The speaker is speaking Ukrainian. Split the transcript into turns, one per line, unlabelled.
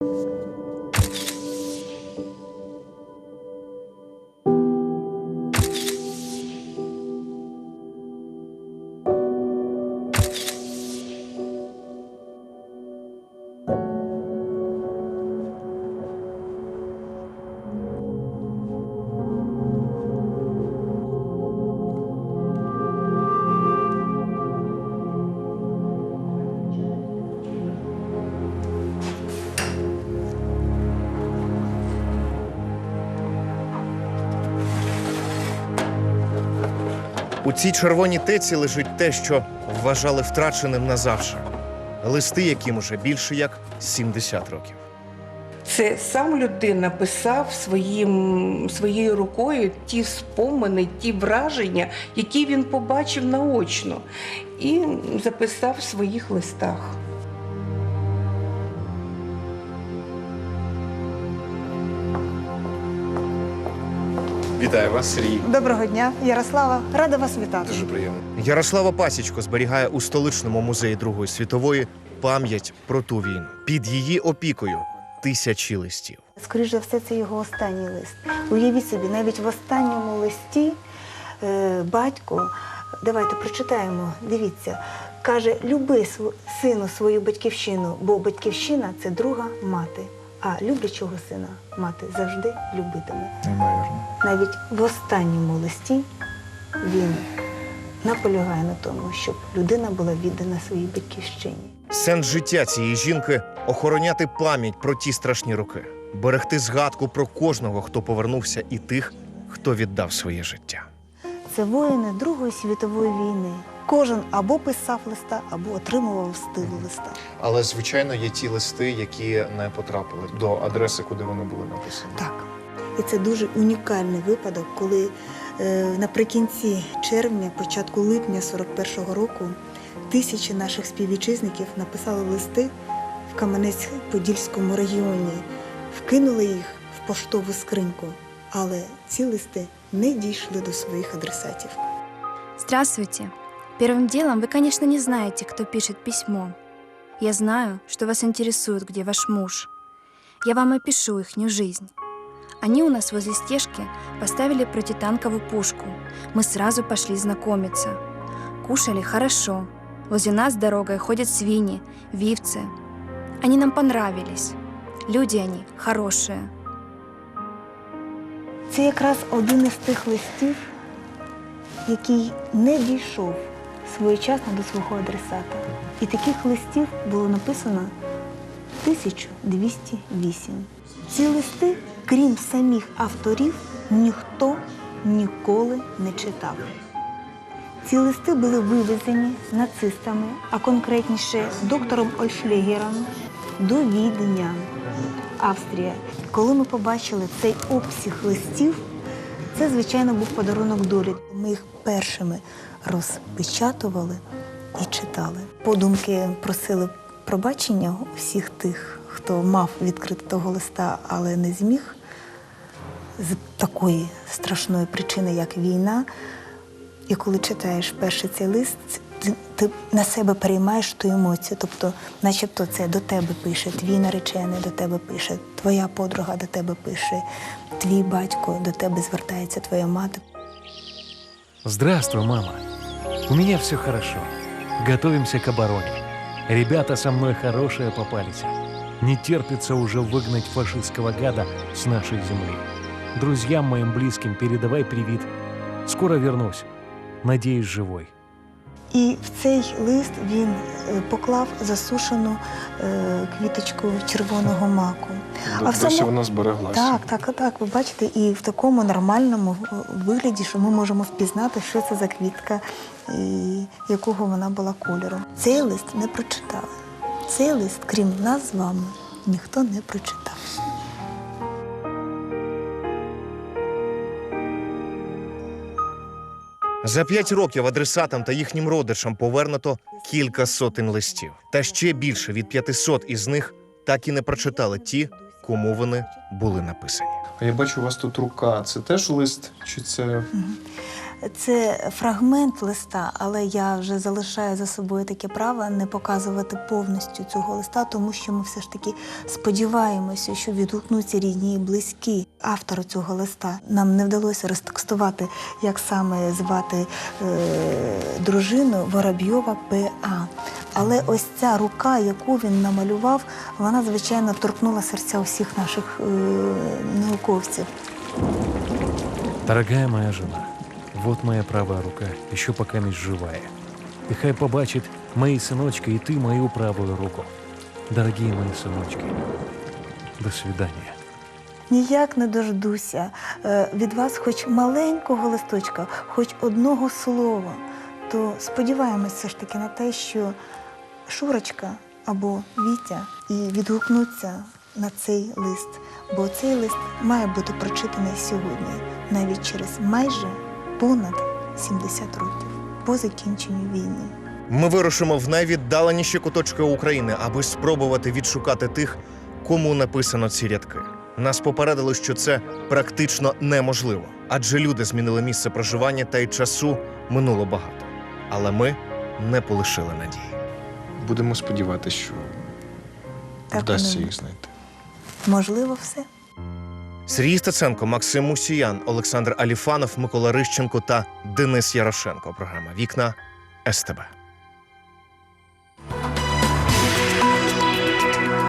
you. У цій червоній теці лежить те, що вважали втраченим назавше. Листи, яким уже більше як 70 років.
Це сам людина писав своїм, своєю рукою ті спомини, ті враження, які він побачив наочно, і записав в своїх листах.
Вітаю вас, Сергій.
Доброго дня, Ярослава. Рада вас вітати.
Дуже приємно.
Ярослава Пасічко зберігає у столичному музеї Другої світової пам'ять про ту війну. Під її опікою тисячі листів.
Скоріше за все, це його останній лист. Уявіть собі, навіть в останньому листі е, батько, давайте прочитаємо, дивіться, каже: люби сину свою батьківщину, бо батьківщина це друга мати. А люблячого сина мати завжди любитиме.
Неймовірно.
Навіть в останньому листі він наполягає на тому, щоб людина була віддана своїй батьківщині.
Сенс життя цієї жінки охороняти пам'ять про ті страшні роки, берегти згадку про кожного, хто повернувся, і тих, хто віддав своє життя.
Це воїни Другої світової війни. Кожен або писав листа, або отримував стилу листа.
Але звичайно є ті листи, які не потрапили до адреси, куди вони були написані.
Так. І це дуже унікальний випадок, коли е, наприкінці червня, початку липня 41-го року тисячі наших співвітчизників написали листи в Кам'янець-Подільському регіоні, вкинули їх в поштову скриньку, але ці листи не дійшли до своїх адресатів.
Здравствуйте. Первым делом вы, конечно, не знаете, кто пишет письмо. Я знаю, что вас интересует, где ваш муж. Я вам опишу ихнюю жизнь. Они у нас возле стежки поставили протитанковую пушку. Мы сразу пошли знакомиться. Кушали хорошо. Возле нас дорогой ходят свиньи, вивцы. Они нам понравились. Люди они хорошие.
Це якраз один із тих листів, який не дійшов своєчасно до свого адресата. І таких листів було написано 1208. Ці листи, крім самих авторів, ніхто ніколи не читав. Ці листи були вивезені нацистами, а конкретніше доктором Ольшлегером до Відня, Австрія. Коли ми побачили цей обсяг листів, це, звичайно, був подарунок долі. Ми їх першими розпечатували і читали. Подумки просили пробачення всіх тих, хто мав відкрити того листа, але не зміг з такої страшної причини, як війна. І коли читаєш перший цей лист, ти, ти на себе переймаєш ту емоцію. Тобто, начебто, це до тебе пише, твій наречений до тебе пише, твоя подруга до тебе пише, твій батько до тебе звертається, твоя мати.
Здравствуй, мама. У меня все хорошо. Готовимся к обороне. Ребята со мной хорошие попались. Не терпится уже выгнать фашистского гада с нашей земли. Друзьям моим близким передавай привет. Скоро вернусь. Надеюсь, живой.
І в цей лист він е, поклав засушену е, квіточку червоного маку. А в
Досі
самому-
вона збереглася.
Так, так, так. Ви бачите, і в такому нормальному е, вигляді, що ми можемо впізнати, що це за квітка, і якого вона була кольору. Цей лист не прочитали. Цей лист, крім нас з вами, ніхто не прочитав.
За п'ять років адресатам та їхнім родичам повернуто кілька сотень листів. Та ще більше від 500 із них так і не прочитали ті, кому вони були написані.
А я бачу, у вас тут рука. Це теж лист? Чи це
Це фрагмент листа, але я вже залишаю за собою таке право не показувати повністю цього листа, тому що ми все ж таки сподіваємося, що відгукнуться рідні і близькі автору цього листа. Нам не вдалося розтекстувати, як саме звати е, дружину Воробйова П.А. Але ось ця рука, яку він намалював, вона, звичайно, торкнула серця усіх наших е, науковців.
Дорогая моя жена, вот моя правая рука, еще пока не живая. И хай побачит мои сыночки, и ты мою правую руку. Дорогие мои сыночки, до свидания.
Ніяк не дождуся е, від вас хоч маленького листочка, хоч одного слова. То сподіваємось все ж таки на те, що Шурочка або Вітя і відгукнуться на цей лист. Бо цей лист має бути прочитаний сьогодні, навіть через майже понад 70 років по закінченню війни.
Ми вирушимо в найвіддаленіші куточки України, аби спробувати відшукати тих, кому написано ці рядки. Нас попередили, що це практично неможливо, адже люди змінили місце проживання та й часу минуло багато. Але ми не полишили надії.
Будемо сподіватися, що
Так
вдасться їх знайти.
Можливо, все.
Сергій Стеценко, Максим Мусіян, Олександр Аліфанов, Микола Рищенко та Денис Ярошенко. Програма Вікна СТБ.